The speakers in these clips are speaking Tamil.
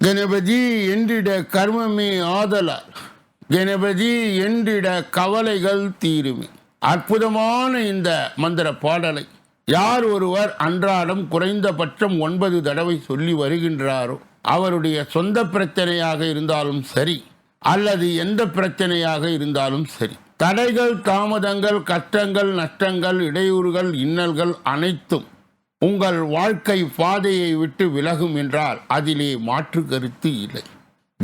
கணபதி என்றிட கர்மமே ஆதலார் கணபதி என்றிட கவலைகள் தீருமே. அற்புதமான இந்த மந்திர பாடலை யார் ஒருவர் அன்றாடம் குறைந்தபட்சம் ஒன்பது தடவை சொல்லி வருகின்றாரோ அவருடைய சொந்த பிரச்சனையாக இருந்தாலும் சரி அல்லது எந்த பிரச்சனையாக இருந்தாலும் சரி தடைகள் தாமதங்கள் கஷ்டங்கள் நஷ்டங்கள் இடையூறுகள் இன்னல்கள் அனைத்தும் உங்கள் வாழ்க்கை பாதையை விட்டு விலகும் என்றால் அதிலே மாற்று கருத்து இல்லை.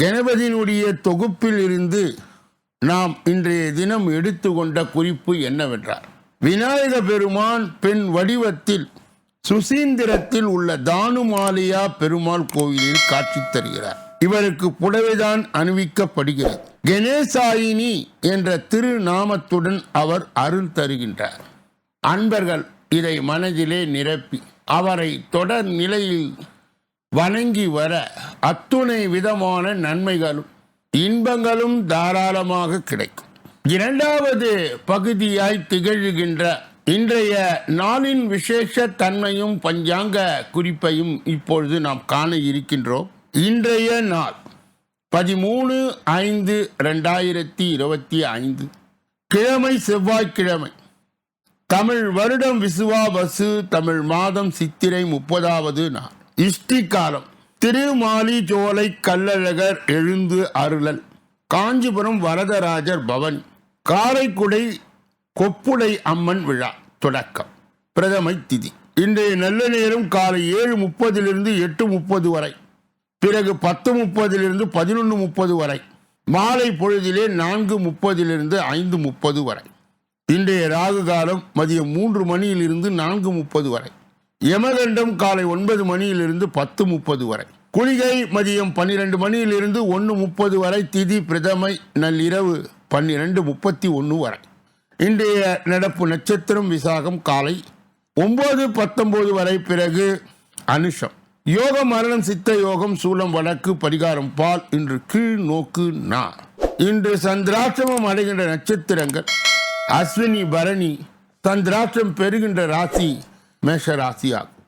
கணபதியினுடைய தொகுப்பில் இருந்து நாம் இன்றைய தினம் எடுத்துக்கொண்ட குறிப்பு என்னவென்றார் விநாயக பெருமான் பெண் வடிவத்தில் சுசீந்திரத்தில் உள்ள தானுமாலியா பெருமாள் கோயிலில் காட்சி தருகிறார். இவருக்கு புடவைதான் அணிவிக்கப்படுகிறது. கணேசாயினி என்ற திருநாமத்துடன் அவர் அருள் தருகின்றார். அன்பர்கள் இதை மனதிலே நிரப்பி அவரை தொடர் நிலையில் வணங்கி வர அத்துணை விதமான நன்மைகளும் இன்பங்களும் தாராளமாக கிடைக்கும். இரண்டாவது பகுதியாய் திகழ்கின்ற இன்றைய நாளின் விசேஷ தன்மையும் பஞ்சாங்க குறிப்பையும் இப்பொழுது நாம் காண இருக்கின்றோம். இன்றைய நாள் பதிமூணு ஐந்து ரெண்டாயிரத்தி இருபத்தி ஐந்து கிழமை செவ்வாய்க்கிழமை. தமிழ் வருடம் விசுவாபசு தமிழ் மாதம் சித்திரை முப்பதாவது நாள். இஷ்டி காலம் திருமாலி ஜோலை கல்லழகர் எழுந்து அருளல். காஞ்சிபுரம் வரதராஜர் பவன் காரைக்குடை கொப்புடை அம்மன் விழா தொடக்கம். பிரதமை திதி. இன்றைய நல்ல நேரம் காலை ஏழு முப்பதிலிருந்து எட்டு முப்பது வரை. பிறகு பத்து முப்பதிலிருந்து பதினொன்று முப்பது வரை. மாலை பொழுதிலே நான்கு முப்பதிலிருந்து ஐந்து முப்பது வரை. இன்றைய ராகு காலம் மதியம் மூன்று மணியிலிருந்து நான்கு முப்பது வரை. யமகண்டம் காலை ஒன்பது மணியிலிருந்து பத்து முப்பது வரை. குளிகை மதியம் பன்னிரெண்டு மணியிலிருந்து ஒன்று முப்பது வரை. திதி பிரதமை நள்ளிரவு பன்னிரெண்டு முப்பத்தி ஒன்று வரை. இன்றைய நடப்பு நட்சத்திரம் விசாகம் காலை ஒன்பது பத்தொம்போது வரை. பிறகு அனுஷம். யோக மரணம் சித்த யோகம் சூலம் வடக்கு பரிகாரம் பால் இன்று கீழ் நோக்கு நா இன்று சந்திராட்சமம் அடைகின்ற நட்சத்திரங்கள் அஸ்வினி பரணி சந்திராட்சம் பெறுகின்ற ராசி மேஷ ராசி ஆகும்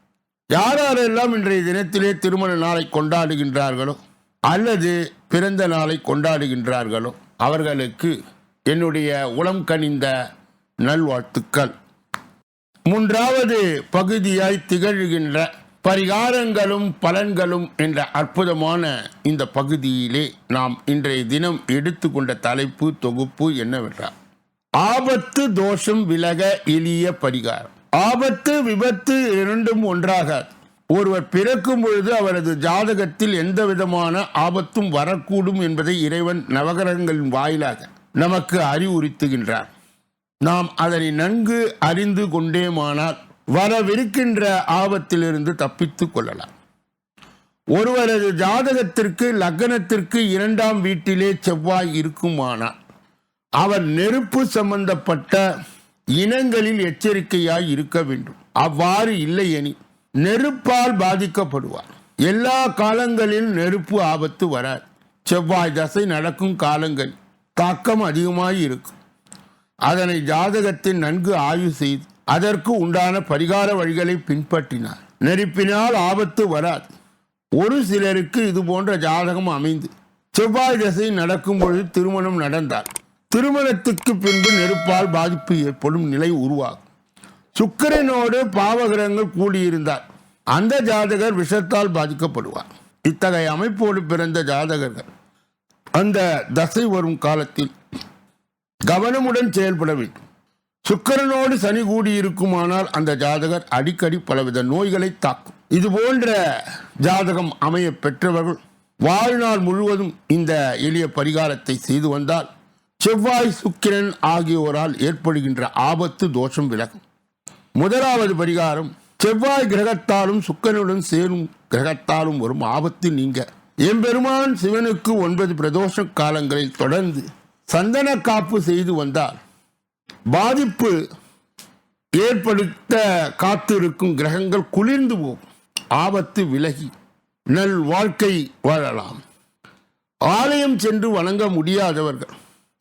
யாரெல்லாம் இன்றைய தினத்திலே திருமண நாளை கொண்டாடுகின்றார்களோ அல்லது பிறந்த நாளை கொண்டாடுகின்றார்களோ அவர்களுக்கு என்னுடைய உளம் கனிந்த நல்வாழ்த்துக்கள். மூன்றாவது பகுதியாய் திகழ்கின்ற பரிகாரங்களும் பலன்களும் என்ற அற்புதமான இந்த பகுதியிலே நாம் இன்றைய தினம் எடுத்துக்கொண்ட தலைப்பு தொகுப்பு என்னவென்றால் ஆபத்து தோஷம் விலக எளிய பரிகாரம். ஆபத்து விபத்து இரண்டும் ஒன்றாக ஒருவர் பிறக்கும் பொழுது அவரது ஜாதகத்தில் எந்த விதமான ஆபத்தும் வரக்கூடும் என்பதை இறைவன் நவகரங்களின் வாயிலாக நமக்கு அறிவுறுத்துகின்றார். நாம் அதனை நன்கு அறிந்து கொண்டேமானால் வரவிருக்கின்ற ஆபத்திலிருந்து தப்பித்துக் கொள்ளலாம். ஒருவரது ஜாதகத்திற்கு லக்னத்திற்கு இரண்டாம் வீட்டிலே செவ்வாய் இருக்குமானால் அவர் நெருப்பு சம்பந்தப்பட்ட இனங்களில் எச்சரிக்கையாய் இருக்க வேண்டும். அவ்வாறு இல்லையெனில் நெருப்பால் பாதிக்கப்படுவார். எல்லா காலங்களில் நெருப்பு ஆபத்து வராது. செவ்வாய் தசை நடக்கும் காலங்கள் தாக்கம் அதிகமாக இருக்கும். அதனை ஜாதகத்தில் நன்கு ஆய்வு செய்து அதற்கு உண்டான பரிகார வழிகளை பின்பற்றினார். நெருப்பினால் ஆபத்து வராது. ஒரு சிலருக்கு இது போன்ற ஜாதகம் அமைந்து செவ்வாய் தசை நடக்கும் பொழுது திருமணம் நடந்தார். திருமணத்திற்கு பின்பு நெருப்பால் பாதிப்பு ஏற்படும் நிலை உருவாகும். சுக்கிரனோடு பாவகிரகங்கள் கூடியிருந்தார் அந்த ஜாதகர் விஷத்தால் பாதிக்கப்படுவார். இத்தகைய அமைப்போடு பிறந்த ஜாதகர்கள் அந்த தசை வரும் காலத்தில் கவனமுடன் செயல்பட வேண்டும். சுக்கிரனோடு சனி கூடி இருக்குமானால் அந்த ஜாதகர் அடிக்கடி பலவித நோய்களை தாக்கும். இது போன்ற ஜாதகம் அமைய பெற்றவர்கள் வாழ்நாள் முழுவதும் இந்த எளிய பரிகாரத்தை செய்து வந்தால் செவ்வாய் சுக்கிரன் ஆகியோரால் ஏற்படுகின்ற ஆபத்து தோஷம் விலகும். முதலாவது பரிகாரம் செவ்வாய் கிரகத்தாலும் சுக்கரனுடன் சேரும் கிரகத்தாலும் வரும் ஆபத்து நீங்க. எம்பெருமான் சிவனுக்கு ஒன்பது பிரதோஷ காலங்களில் தொடர்ந்து சந்தன காப்பு செய்து வந்தால் பாதிப்பு ஏற்படுத்த காத்திருக்கும் கிரகங்கள் குளிர்ந்து போகும் ஆபத்து விலகி நல் வாழ்க்கை வாழலாம். ஆலயம் சென்று வணங்க முடியாதவர்கள்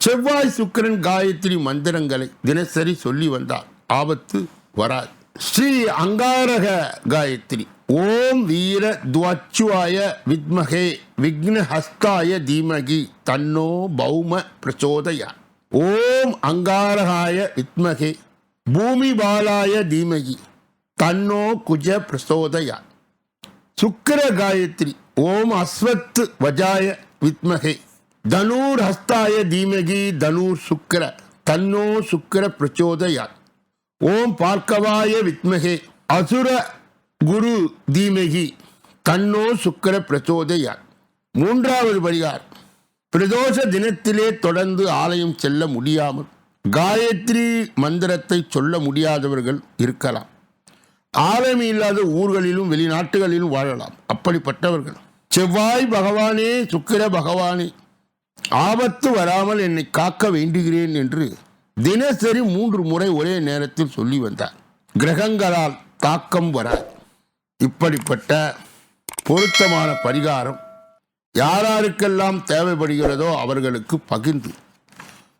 செவ்வாய் சுக்கிரன் காயத்ரி மந்திரங்களை தினசரி சொல்லி வந்தால் ஆபத்து வராது. ஸ்ரீ அங்காரக காயத்ரி. ஓம் வீர துவச்சுவாய வித்மகே விக்னஹஸ்தாய தீமகி தன்னோ பௌம பிரச்சோதயா. ஓம் அங்காரகாய வித்மகே பூமி பாலாய தீமகி தன்னோ குஜ பிரசோதயா சுக்கர காயத்ரி. ஓம் அஸ்வத் வஜாய வித்மகே. தனூர் ஹஸ்தாய தீமகி தனூர் சுக்கிர தன்னோ சுக்கிர பிரச்சோதயாத். ஓம் பார்க்கவாய வித்மகே அசுர குரு தீமகி தன்னோ சுக்கிர பிரச்சோதயாத். மூன்றாவது பரிகாரம் பிரதோஷ தினத்திலே தொடர்ந்து ஆலயம் செல்ல முடியாமல் காயத்ரி மந்திரத்தை சொல்ல முடியாதவர்கள் இருக்கலாம். ஆலயம் இல்லாத ஊர்களிலும் வெளிநாட்டுகளிலும் வாழலாம். அப்படிப்பட்டவர்கள். செவ்வாய் பகவானே சுக்கிர பகவானே ஆபத்து வராமல் என்னை காக்க வேண்டுகிறேன் என்று தினசரி மூன்று முறை ஒரே நேரத்தில் சொல்லி வந்தார். கிரகங்களால் தாக்கம் வராது. இப்படிப்பட்ட பொருத்தமான பரிகாரம் யாராருக்கெல்லாம் தேவைப்படுகிறதோ அவர்களுக்கு பகிர்ந்து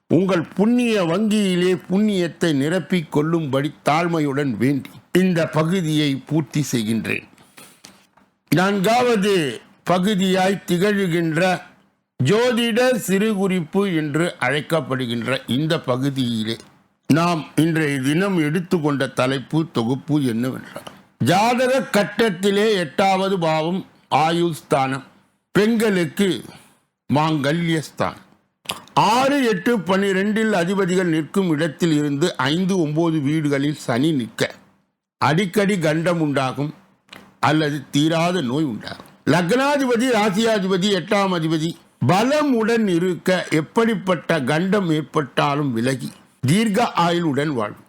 உங்கள் புண்ணிய வங்கியிலே புண்ணியத்தை நிரப்பிக் கொள்ளும்படி தாழ்மையுடன் வேண்டி இந்த பகுதியை பூர்த்தி செய்கின்றேன். நான்காவது பகுதியாய் திகழ்கின்ற ஜோதிட சிறுகுறிப்பு என்று அழைக்கப்படுகின்ற இந்த பகுதியிலே நாம் இன்றைய தினம் எடுத்துக்கொண்ட தலைப்பு தொகுப்பு என்னவென்றால் ஜாதக கட்டத்திலே எட்டாவது பாவம் ஆயுஸ்தானம் பெண்களுக்கு மாங்கல்யஸ்தானம். ஆறு எட்டு பன்னிரெண்டில் அதிபதிகள் நிற்கும் இடத்தில் இருந்து ஐந்து ஒன்பது வீடுகளில் சனி நிற்க அடிக்கடி கண்டம் உண்டாகும் அல்லது தீராத நோய் உண்டாகும். லக்னாதிபதி ராசியாதிபதி எட்டாம் அதிபதி பலமுடன் இருக்க எப்படிப்பட்ட கண்டம் ஏற்பட்டாலும் விலகி தீர்க்க ஆயுளுடன் வாழும்.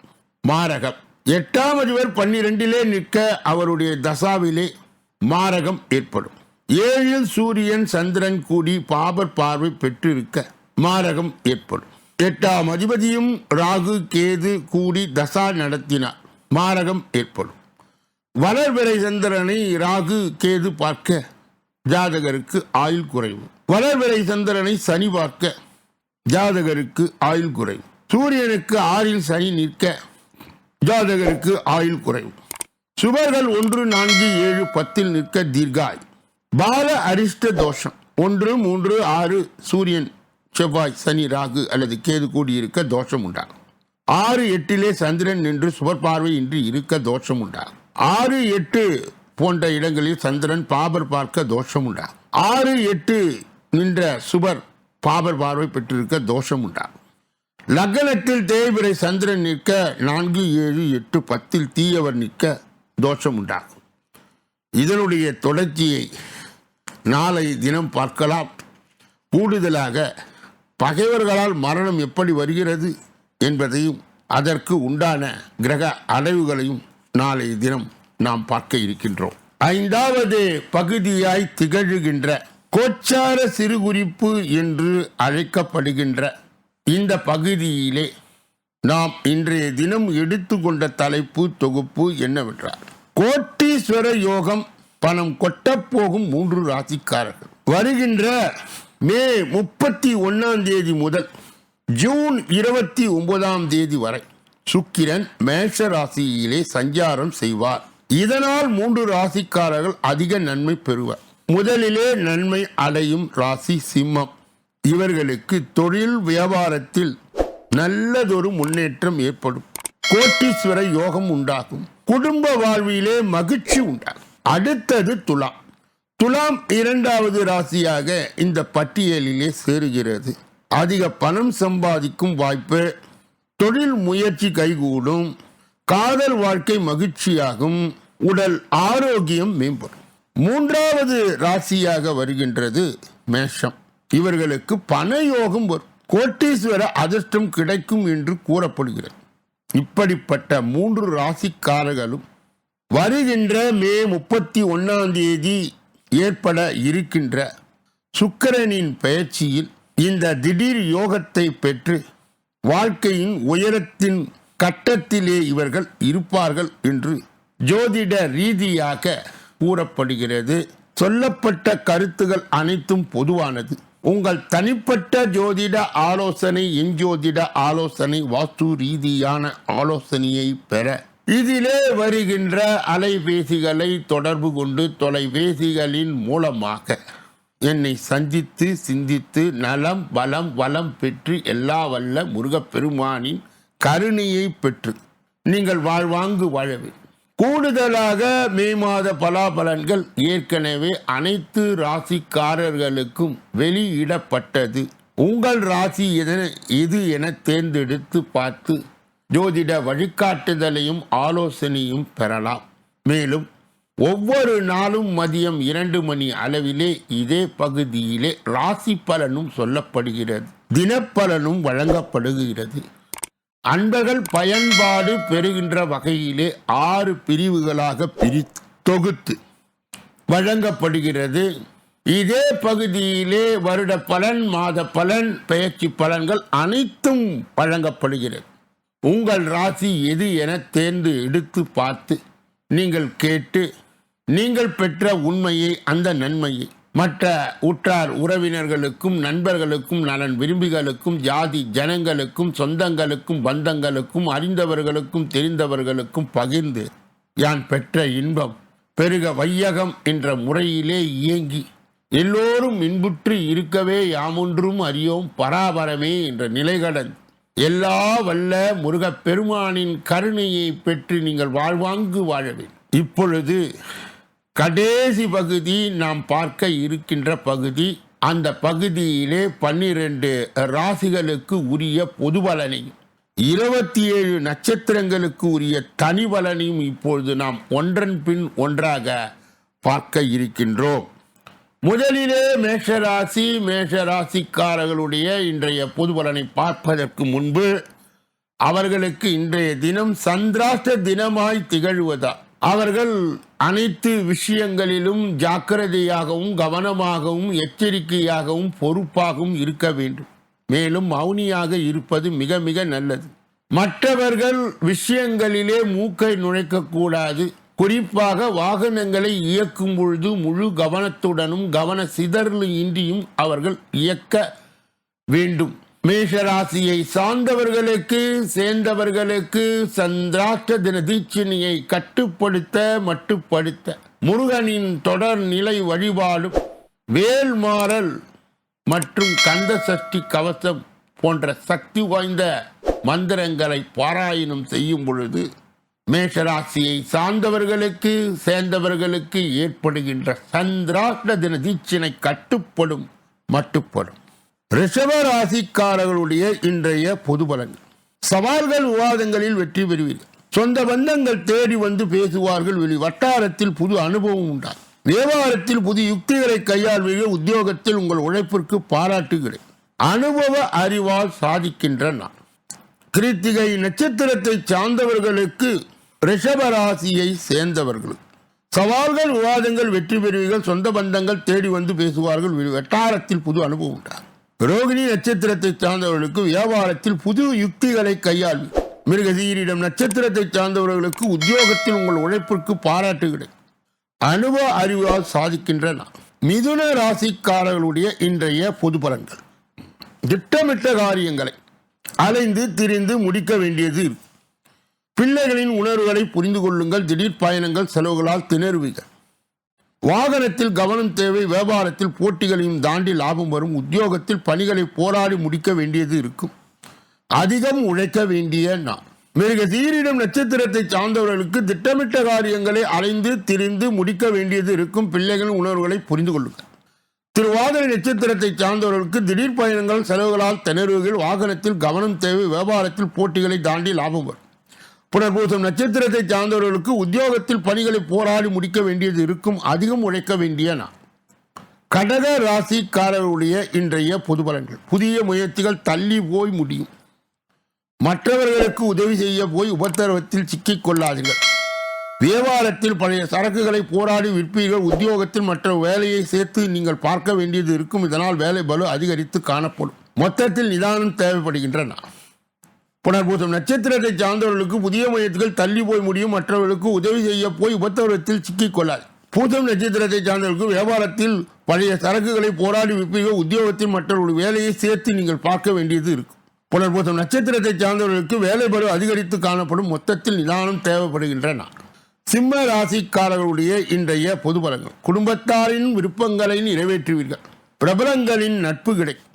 மாரகம். எட்டாம் அதிபர் பன்னிரெண்டிலே நிற்க அவருடைய தசாவிலே மாரகம் ஏற்படும். ஏழில் சூரியன் சந்திரன் கூடி பாபர் பார்வை பெற்றிருக்க மாரகம் ஏற்படும். எட்டாம் அதிபதியும் ராகு கேது கூடி தசா நடத்தினார். மாரகம் ஏற்படும். வளர்விரை சந்திரனை ராகு கேது பார்க்க ஜாதகருக்கு ஆயுள் குறைவு. வளர்விரை சந்திரனை சனி பார்க்க. ஜாதகருக்கு ஆயுள் குறைவு சூரியனுக்கு ஆறில் சனி நிற்க. ஜாதகருக்கு ஆயுள் குறைவு சுபர்கள் ஒன்று நான்கு ஏழு பத்தில் நிற்க தீர்காய். பால அரிஷ்ட தோஷம். ஒன்று மூன்று ஆறு சூரியன் செவ்வாய் சனி ராகு அல்லது கேது கூடியிருக்க தோஷம் உண்டாகும் ஆறு எட்டிலே சந்திரன் நின்று சுபர் பார்வை இன்றி இருக்க தோஷம் உண்டாகும் ஆறு எட்டு போன்ற இடங்களில் சந்திரன் பாபர் பார்க்க தோஷம் உண்டாகும் ஆறு எட்டு நின்ற சுபர் பாபர் பார்வை பெற்றிருக்க தோஷம் உண்டாகும். லக்னத்தில் தேய்பிரை சந்திரன் நிற்க நான்கு ஏழு எட்டு பத்தில் தீயவர் நிற்க தோஷம் உண்டாகும். இதனுடைய தொடர்ச்சியை நாளை தினம் பார்க்கலாம். கூடுதலாக பகைவர்களால் மரணம் எப்படி வருகிறது என்பதையும் அதற்கு உண்டான கிரக அடைவுகளையும் நாளை தினம் நாம் பார்க்க இருக்கின்றோம். ஐந்தாவது பகுதியாய் திகழ்கின்ற கோச்சார சிறுகுறிப்பு என்று அழைக்கப்படுகின்ற இந்த பகுதியிலே நாம் இன்றைய தினம் எடுத்துக்கொண்ட தலைப்பு தொகுப்பு என்னவென்றால் கோட்டீஸ்வர யோகம் பணம் கொட்டப்போகும் மூன்று ராசிக்காரர்கள். வருகின்ற மே முப்பத்தி ஒன்னாம் தேதி முதல் ஜூன் இருபத்தி ஒன்பதாம் தேதி வரை சுக்கிரன் மேஷ ராசியிலே சஞ்சாரம் செய்வார். இதனால் மூன்று ராசிக்காரர்கள் அதிக நன்மை பெறுவர். முதலிலே நன்மை அடையும் ராசி சிம்மம். இவர்களுக்கு தொழில் வியாபாரத்தில் நல்லதொரு முன்னேற்றம் ஏற்படும். கோட்டீஸ்வர யோகம் உண்டாகும். குடும்ப வாழ்விலே மகிழ்ச்சி உண்டாகும். அடுத்தது துலாம். துலாம் இரண்டாவது ராசியாக இந்த பட்டியலிலே சேருகிறது. அதிக பணம் சம்பாதிக்கும் வாய்ப்பு தொழில் முயற்சி கைகூடும் காதல் வாழ்க்கை மகிழ்ச்சியாகும் உடல் ஆரோக்கியம் மேம்படும். மூன்றாவது ராசியாக வருகின்றது மேஷம். இவர்களுக்கு பண யோகம் வரும். கோட்டீஸ்வர அதிர்ஷ்டம் கிடைக்கும் என்று கூறப்படுகிறது. இப்படிப்பட்ட மூன்று ராசிக்காரர்களும் வருகின்ற மே முப்பத்தி ஒன்னாம் தேதி ஏற்பட இருக்கின்ற சுக்கிரனின் பயிற்சியில் இந்த திடீர் யோகத்தை பெற்று வாழ்க்கையின் உயரத்தின் கட்டத்திலே இவர்கள் இருப்பார்கள் என்று ஜோதிட ரீதியாக கூறப்படுகிறது. சொல்லப்பட்ட கருத்துகள் அனைத்தும் பொதுவானது. உங்கள் தனிப்பட்ட ஜோதிட ஆலோசனை எஞ்சோதிட ஆலோசனை வாஸ்து ரீதியான ஆலோசனையை பெற. இதிலே வருகின்ற அலைபேசிகளை தொடர்பு கொண்டு தொலைபேசிகளின் மூலமாக என்னை சந்தித்து சிந்தித்து நலம் வளம் வளம் பெற்று எல்லா வல்ல முருகப்பெருமானின் கருணையை பெற்று. நீங்கள் வாழ்வாங்கு வாழவே கூடுதலாக மே மாத பலாபலன்கள் ஏற்கனவே அனைத்து ராசிக்காரர்களுக்கும் வெளியிடப்பட்டது. உங்கள் ராசி எதன எது என தேர்ந்தெடுத்து பார்த்து ஜோதிட வழிகாட்டுதலையும் ஆலோசனையும் பெறலாம். மேலும் ஒவ்வொரு நாளும் மதியம் இரண்டு மணி அளவிலே இதே பகுதியிலே ராசி பலனும் சொல்லப்படுகிறது. தினப்பலனும் வழங்கப்படுகிறது. அன்பர்கள் பயன்பாடு பெறுகின்ற வகையிலே ஆறு பிரிவுகளாக பிரி தொகுத்து வழங்கப்படுகிறது. இதே பகுதியிலே வருட பலன் மாத பலன் பெயர்ச்சி பலன்கள் அனைத்தும் வழங்கப்படுகிறது. உங்கள் ராசி எது என தேர்ந்து எடுத்து பார்த்து நீங்கள் கேட்டு நீங்கள் பெற்ற உண்மையை அந்த நன்மையை மற்ற உற்றார் உறவினர்களுக்கும் நண்பர்களுக்கும் நலன் விரும்பிகளுக்கும் ஜாதி ஜனங்களுக்கும் சொந்தங்களுக்கும் பந்தங்களுக்கும் அறிந்தவர்களுக்கும் தெரிந்தவர்களுக்கும் பகிர்ந்து யான் பெற்ற இன்பம் பெருக வையகம் என்ற முறையிலே இயங்கி எல்லோரும் இன்புற்று இருக்கவே யாமொன்றும் அறியோம் பராபரமே என்ற நிலைகடன் எல்லா வல்ல முருகப் பெருமானின் கருணையை பெற்று நீங்கள் வாழ்வாங்கு வாழவே இப்பொழுது கடைசி பகுதி நாம் பார்க்க இருக்கின்ற பகுதி. அந்த பகுதியிலே பன்னிரண்டு ராசிகளுக்கு உரிய பொது பலனையும் இருபத்தி ஏழு நட்சத்திரங்களுக்கு உரிய தனி பலனையும் இப்பொழுது நாம் ஒன்றன் பின் ஒன்றாக பார்க்க இருக்கின்றோம். முதலிலே மேஷராசி மேஷராசிக்காரர்களுடைய இன்றைய பொது பலனை பார்ப்பதற்கு முன்பு அவர்களுக்கு இன்றைய தினம் சந்திராஷ்ட தினமாய் திகழ்வதா? அவர்கள் அனைத்து விஷயங்களிலும் ஜாக்கிரதையாகவும் கவனமாகவும் எச்சரிக்கையாகவும் பொறுப்பாகவும் இருக்க வேண்டும். மேலும் மௌனியாக இருப்பது மிக மிக நல்லது. மற்றவர்கள் விஷயங்களிலே மூக்கை நுழைக்கக்கூடாது குறிப்பாக வாகனங்களை இயக்கும் பொழுது முழு கவனத்துடனும் கவன சிதறல் இன்றியும் அவர்கள் இயக்க வேண்டும். மேஷராசியை சார்ந்தவர்களுக்கு சேர்ந்தவர்களுக்கு சந்திராஷ்ட தின தீட்சினியை கட்டுப்படுத்த மட்டுப்படுத்த. முருகனின் தொடர் நிலை வழிபாடும் வேல்மாறல் மற்றும் கந்த சஷ்டி கவசம் போன்ற சக்தி வாய்ந்த மந்திரங்களை பாராயணம் செய்யும் பொழுது மேஷராசியை சார்ந்தவர்களுக்கு சேர்ந்தவர்களுக்கு ஏற்படுகின்ற சந்திராஷ்ட தின தீட்சினை கட்டுப்படும் மட்டுப்படும். ரிஷப ராசிக்காரர்களுடைய இன்றைய பொது பலன். சவால்கள் விவாதங்களில் வெற்றி பெறுவீர்கள். சொந்த பந்தங்கள் தேடி வந்து பேசுவார்கள் வெளி. வட்டாரத்தில் புது அனுபவம் உண்டாகும். வியாபாரத்தில் புது யுக்திகளை கையாள்வீர்கள். உத்தியோகத்தில் உங்கள் உழைப்பிற்கு பாராட்டுகிறேன். அனுபவ அறிவால் சாதிக்கின்ற நான். கிருத்திகை நட்சத்திரத்தை சார்ந்தவர்களுக்கு ரிஷபராசியை சேர்ந்தவர்கள். சவால்கள் விவாதங்கள் வெற்றி பெறுவீர்கள். சொந்த பந்தங்கள் தேடி வந்து பேசுவார்கள். வட்டாரத்தில் புது அனுபவம் உண்டாகும். ரோகிணி நட்சத்திரத்தை சார்ந்தவர்களுக்கு வியாபாரத்தில் புது யுக்திகளை கையாள்வி மிருகசீரிடம் நட்சத்திரத்தை சார்ந்தவர்களுக்கு உத்தியோகத்தில் உங்கள் உழைப்பிற்கு பாராட்டுகிறேன். அனுபவ அறிவால் சாதிக்கின்றன. மிதுன ராசிக்காரர்களுடைய இன்றைய பொது பலன்கள். திட்டமிட்ட காரியங்களை அலைந்து திரிந்து முடிக்க வேண்டியது. இருக்கும். பிள்ளைகளின் உணர்வுகளை புரிந்து கொள்ளுங்கள். திடீர் பயணங்கள் செலவுகளால் திணறுவீர்கள். வாகனத்தில் கவனம் தேவை வியாபாரத்தில் போட்டிகளையும் தாண்டி லாபம் வரும். உத்தியோகத்தில் பணிகளை போராடி முடிக்க வேண்டியது இருக்கும். அதிகம் உழைக்க வேண்டிய நான் மிருக தீரிடம் நட்சத்திரத்தை சார்ந்தவர்களுக்கு திட்டமிட்ட காரியங்களை அலைந்து திரிந்து முடிக்க வேண்டியது இருக்கும். பிள்ளைகளின் உணர்வுகளை புரிந்து கொள்ளுங்கள். திருவாதிரை நட்சத்திரத்தை சார்ந்தவர்களுக்கு திடீர் பயணங்கள் செலவுகளால் திணறுவர்கள் வாகனத்தில் கவனம் தேவை வியாபாரத்தில் போட்டிகளை தாண்டி லாபம் வரும். புனர்பூசம் நட்சத்திரத்தை சார்ந்தவர்களுக்கு உத்தியோகத்தில் பணிகளை போராடி முடிக்க வேண்டியது இருக்கும் அதிகம் உழைக்க வேண்டிய நான் கடக ராசிக்காரர்களுடைய இன்றைய பொது பலன்கள். புதிய முயற்சிகள் தள்ளி போய் முடியும். மற்றவர்களுக்கு உதவி செய்ய போய் உபத்திரவத்தில் சிக்கிக் கொள்ளாதீர்கள் வியாபாரத்தில் பழைய சரக்குகளை போராடி விற்பீர்கள். உத்தியோகத்தில் மற்ற வேலையை சேர்த்து நீங்கள் பார்க்க வேண்டியது இருக்கும். இதனால் வேலை பலு அதிகரித்து காணப்படும். மொத்தத்தில் நிதானம் தேவைப்படுகின்றன. புனர்பூசம். நட்சத்திரத்தை சார்ந்தவர்களுக்கு புதிய முயற்சிகள் தள்ளி போய் முடியும். மற்றவர்களுக்கு உதவி செய்ய போய் உபத்தவரத்தில் சிக்கிக் கொள்ளாது பூசம் நட்சத்திரத்தை சார்ந்தவர்களுக்கு வியாபாரத்தில் பழைய சரக்குகளை போராடி விற்பீர்கள். உத்தியோகத்தில் மற்றவர்களுடைய வேலையை சேர்த்து நீங்கள் பார்க்க வேண்டியது இருக்கும். புனர்பூசம் நட்சத்திரத்தை சார்ந்தவர்களுக்கு வேலை பரு அதிகரித்து காணப்படும். மொத்தத்தில் நிதானம் தேவைப்படுகின்றன. சிம்ம ராசிக்காரர்களுடைய இன்றைய பொது பலன்கள். குடும்பத்தாரின் விருப்பங்களை நிறைவேற்றுவீர்கள். பிரபலங்களின் நட்பு கிடைக்கும்.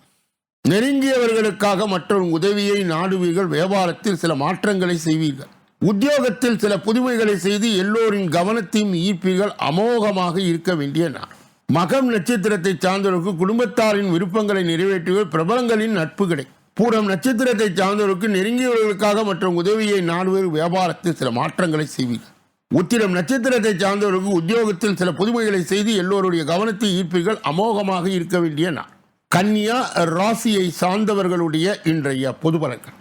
நெருங்கியவர்களுக்காக மற்றொரு உதவியை நாடுவீர்கள். வியாபாரத்தில் சில மாற்றங்களை செய்வீர்கள். உத்தியோகத்தில் சில புதுமைகளை செய்து எல்லோரின் கவனத்தையும் ஈர்ப்பீர்கள். அமோகமாக இருக்க வேண்டிய நாள். மகம் நட்சத்திரத்தை சார்ந்தவருக்கு குடும்பத்தாரின் விருப்பங்களை நிறைவேற்றுவர் பிரபலங்களின் நட்பு கிடைக்கும். பூரம் நட்சத்திரத்தை சார்ந்தவருக்கு நெருங்கியவர்களுக்காக மற்றும் உதவியை நாடுவது வியாபாரத்தில் சில மாற்றங்களை செய்வீர்கள். உத்திரம் நட்சத்திரத்தை சார்ந்தவருக்கு உத்தியோகத்தில் சில புதுமைகளை செய்து எல்லோருடைய கவனத்தை ஈர்ப்பீர்கள். அமோகமாக இருக்க வேண்டிய நாள். கன்னியா ராசியை சார்ந்தவர்களுடைய இன்றைய பொது பழக்கம்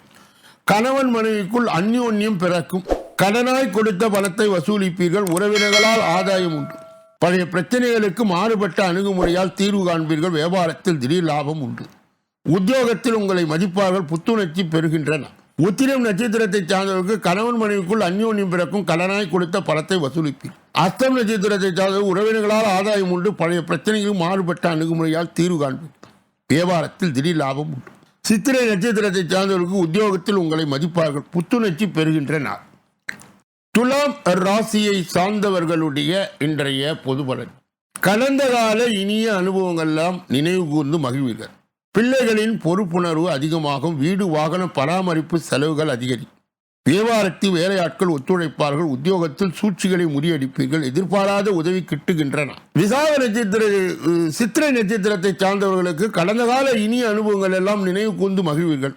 கணவன் மனைவிக்குள் அந்யோன்யம் பிறக்கும். கடனாய் கொடுத்த பணத்தை வசூலிப்பீர்கள். உறவினர்களால் ஆதாயம் உண்டு. பழைய பிரச்சனைகளுக்கு மாறுபட்ட அணுகுமுறையால் தீர்வு காண்பீர்கள். வியாபாரத்தில் திடீர் லாபம் உண்டு. உத்தியோகத்தில் உங்களை மதிப்பார்கள். புத்துணர்ச்சி பெறுகின்றன. உத்திரம் நட்சத்திரத்தை சார்ந்தவருக்கு கணவன் மனைவிக்குள் அந்யோன்யம் பிறக்கும். கடனாய் கொடுத்த பணத்தை வசூலிப்பீர். அஸ்தம் நட்சத்திரத்தை சார்ந்த உறவினர்களால் ஆதாயம் உண்டு. பழைய பிரச்சனைகளும் மாறுபட்ட அணுகுமுறையால் தீர்வு காண்பீர் வியாபாரத்தில் திடீர் லாபம் உண்டு. சித்திரை நட்சத்திரத்தை சார்ந்தவர்களுக்கு உத்தியோகத்தில் உங்களை மதிப்பார்கள். புத்துணர்ச்சி பெறுகின்ற நாள் துலாம் ராசியை சார்ந்தவர்களுடைய இன்றைய பொது பலன். கடந்த கால இனிய அனுபவங்கள்லாம் நினைவு கூர்ந்து மகிழ்வீர்கள். பிள்ளைகளின் பொறுப்புணர்வு அதிகமாகும். வீடு வாகன பராமரிப்பு செலவுகள் அதிகரிக்கும் வியாபாரத்தில் வேலையாட்கள் ஒத்துழைப்பார்கள் உத்தியோகத்தில் சூழ்ச்சிகளை முறியடிப்பீர்கள் எதிர்பாராத உதவி கிட்டுகின்றன. விசாக நட்சத்திர சித்திரை நட்சத்திரத்தை சார்ந்தவர்களுக்கு கடந்த கால இனிய அனுபவங்கள் எல்லாம் நினைவு கூர்ந்து மகிழ்வீர்கள்.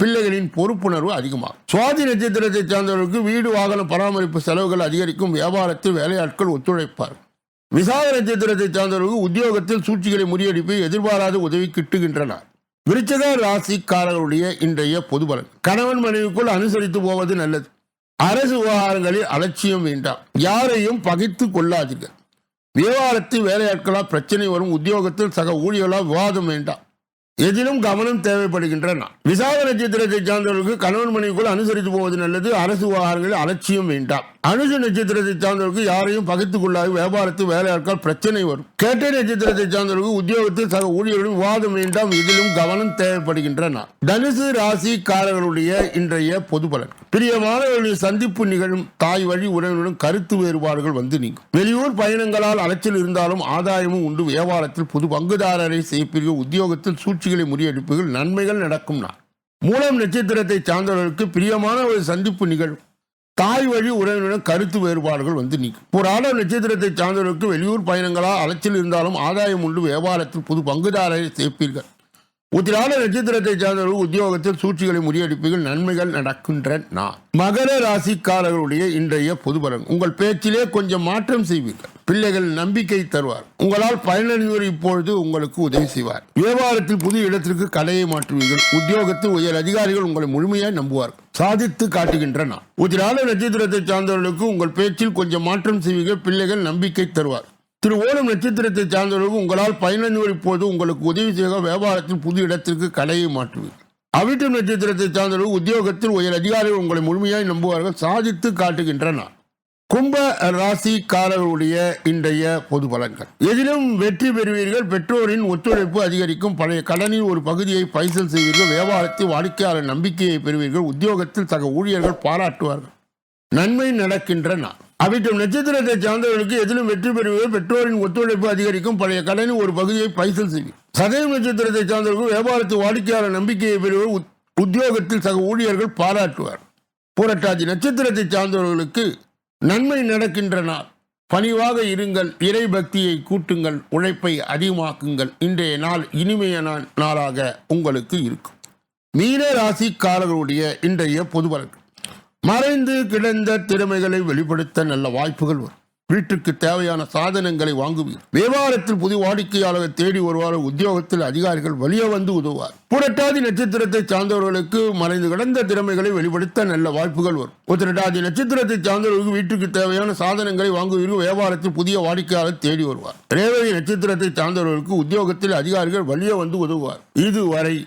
பிள்ளைகளின் பொறுப்புணர்வு அதிகமாகும். சுவாதி நட்சத்திரத்தை சார்ந்தவர்களுக்கு வீடு வாகன பராமரிப்பு செலவுகள் அதிகரிக்கும் வியாபாரத்தில் வேலையாட்கள் ஒத்துழைப்பார்கள். விசாக நட்சத்திரத்தை சார்ந்தவர்களுக்கு உத்தியோகத்தில் சூழ்ச்சிகளை முறியடிப்பு எதிர்பாராத உதவி கிட்டுகின்றன. விருச்சக ராசிக்காரர்களுடைய இன்றைய பொது பலன். கணவன் மனைவிக்குள் அனுசரித்து போவது நல்லது. அரசு விவகாரங்களில் அலட்சியம் வேண்டாம். யாரையும் பகைத்து கொள்ளாதீர்கள். விவகாரத்தில் வேலையாட்களால் பிரச்சனை வரும். உத்தியோகத்தில் சக ஊழியர்களால் விவாதம் வேண்டாம். எதிலும் கவனம் தேவைப்படுகின்றன. விசாக நட்சத்திரத்தை சார்ந்தவர்களுக்கு கணவன் மனைவிக்குள் அனுசரித்து போவது நல்லது. அரசு விவகாரங்களில் அலட்சியம் வேண்டாம். அனுச நட்சத்திரத்தை சார்ந்தவர்களுக்கு யாரையும் பகைத்துக் கொள்ளாது வியாபாரத்தில் வேலையாட்கள் பிரச்சனை வரும். கேட்டை நட்சத்திரத்தை சார்ந்தவர்களுக்கு உத்தியோகத்தில் சக ஊழியர்களும் விவாதம் வேண்டாம். இதிலும் கவனம் தேவைப்படுகின்றன. தனுசு ராசிக்காரர்களுடைய இன்றைய பொது பலன். பிரியமானவர்களுடைய சந்திப்பு நிகழும் தாய் வழி உறவினரும் கருத்து வேறுபாடுகள் வந்து நீங்கும். வெளியூர் பயணங்களால் அலைச்சல் இருந்தாலும் ஆதாயமும் உண்டு. வியாபாரத்தில் புது பங்குதாரரை செய்ப்பீர்கள் உத்தியோகத்தில் முயற்சிகளை முறியடிப்புகள் நன்மைகள் நடக்கும் நாள். மூலம் நட்சத்திரத்தை சார்ந்தவர்களுக்கு பிரியமான ஒரு சந்திப்பு நிகழும். தாய் வழி உறவினருடன் கருத்து வேறுபாடுகள் வந்து நீக்கும் ஒரு நட்சத்திரத்தை சார்ந்தவர்களுக்கு வெளியூர் பயணங்களால் அலைச்சல் இருந்தாலும் ஆதாயம் உண்டு. வியாபாரத்தில் புது பங்குதாரரை சேர்ப்பீர்கள். உத்திராட நட்சத்திரத்தை சார்ந்தவர்கள் உத்தியோகத்தில் சூழ்ச்சிகளை முறியடிப்புகள் நன்மைகள் நடக்கின்ற நான் மகர ராசிக்காரர்களுடைய இன்றைய பொதுபலன் உங்கள் பேச்சிலே கொஞ்சம் மாற்றம் செய்வீர்கள். பிள்ளைகள் நம்பிக்கை தருவார். உங்களால் பயனடைவர் இப்பொழுது உங்களுக்கு உதவி செய்வார். வியாபாரத்தில் புதிய இடத்திற்கு கடையை மாற்றுவீர்கள். உத்தியோகத்தில் உயர் அதிகாரிகள் உங்களை முழுமையாய் நம்புவார். சாதித்து காட்டுகின்றன. நான் நட்சத்திரத்தை சார்ந்தவர்களுக்கு உங்கள் பேச்சில் கொஞ்சம் மாற்றம் செய்வீர்கள். பிள்ளைகள் நம்பிக்கை தருவார். திரு ஓலம் நட்சத்திரத்தை சார்ந்தவர்களுக்கு உங்களால் பயனடைவர் இப்போது உங்களுக்கு உதவி செய்ய வியாபாரத்தில் புது இடத்திற்கு கடையை மாற்றுவீர்கள் அவிட்டம் நட்சத்திரத்தை சார்ந்தவர்கள் உத்தியோகத்தில் உயர் அதிகாரிகள் உங்களை முழுமையாக நம்புவார்கள். சாதித்து காட்டுகின்றனர் கும்ப ராசிக்காரர்களுடைய இன்றைய பொது பலன்கள். எதிலும் வெற்றி பெறுவீர்கள் பெற்றோரின் ஒத்துழைப்பு அதிகரிக்கும் பழைய கடனில் ஒரு பகுதியை பைசல் செய்வீர்கள் வியாபாரத்தில் வாடிக்கையாளர் நம்பிக்கையை பெறுவீர்கள் உத்தியோகத்தில் சக ஊழியர்கள் பாராட்டுவார்கள். நன்மை நடக்கின்ற நாள். அவிட்டம் நட்சத்திரத்தை சார்ந்தவர்களுக்கு எதிலும் வெற்றி பெறுவீர்கள் பெற்றோரின் ஒத்துழைப்பு அதிகரிக்கும் பழைய கடனில் ஒரு பகுதியை பைசல் செய்வீர்கள். சதயம் நட்சத்திரத்தை சார்ந்தவர்கள் வியாபாரத்தில் வாடிக்கையாளர் நம்பிக்கையை பெறுவர் உத்தியோகத்தில் சக ஊழியர்கள் பாராட்டுவார் புரட்டாதி நட்சத்திரத்தை சார்ந்தவர்களுக்கு நன்மை நடக்கின்ற நாள் பணிவாக இருங்கள் இறை பக்தியை கூட்டுங்கள் உழைப்பை அதிகமாக்குங்கள். இன்றைய நாள் இனிமையான நாளாக உங்களுக்கு இருக்கும். மீன ராசிக்காரர்களுடைய இன்றைய பொது மறைந்து கிடந்த திறமைகளை வெளிப்படுத்த நல்ல வாய்ப்புகள் வரும். வீட்டுக்கு தேவையான சாதனங்களை வாங்குவீர். வியாபாரத்தில் புது வாடிக்கையாளர் தேடி வருவார். உத்தியோகத்தில் அதிகாரிகள் வெளியே வந்து உதவுவார். புரட்டாதி நட்சத்திரத்தை சார்ந்தவர்களுக்கு மறைந்து கிடந்த திறமைகளை வெளிப்படுத்த நல்ல வாய்ப்புகள் வரும். உத்திரட்டாதி நட்சத்திரத்தை சார்ந்தவர்களுக்கு வீட்டுக்கு தேவையான சாதனங்களை வாங்குவீர்கள். வியாபாரத்தில் புதிய வாடிக்கையாளர் தேடி வருவார். ரேவதி நட்சத்திரத்தை சார்ந்தவர்களுக்கு உத்தியோகத்தில் அதிகாரிகள் வெளியே வந்து உதவுவார். இதுவரை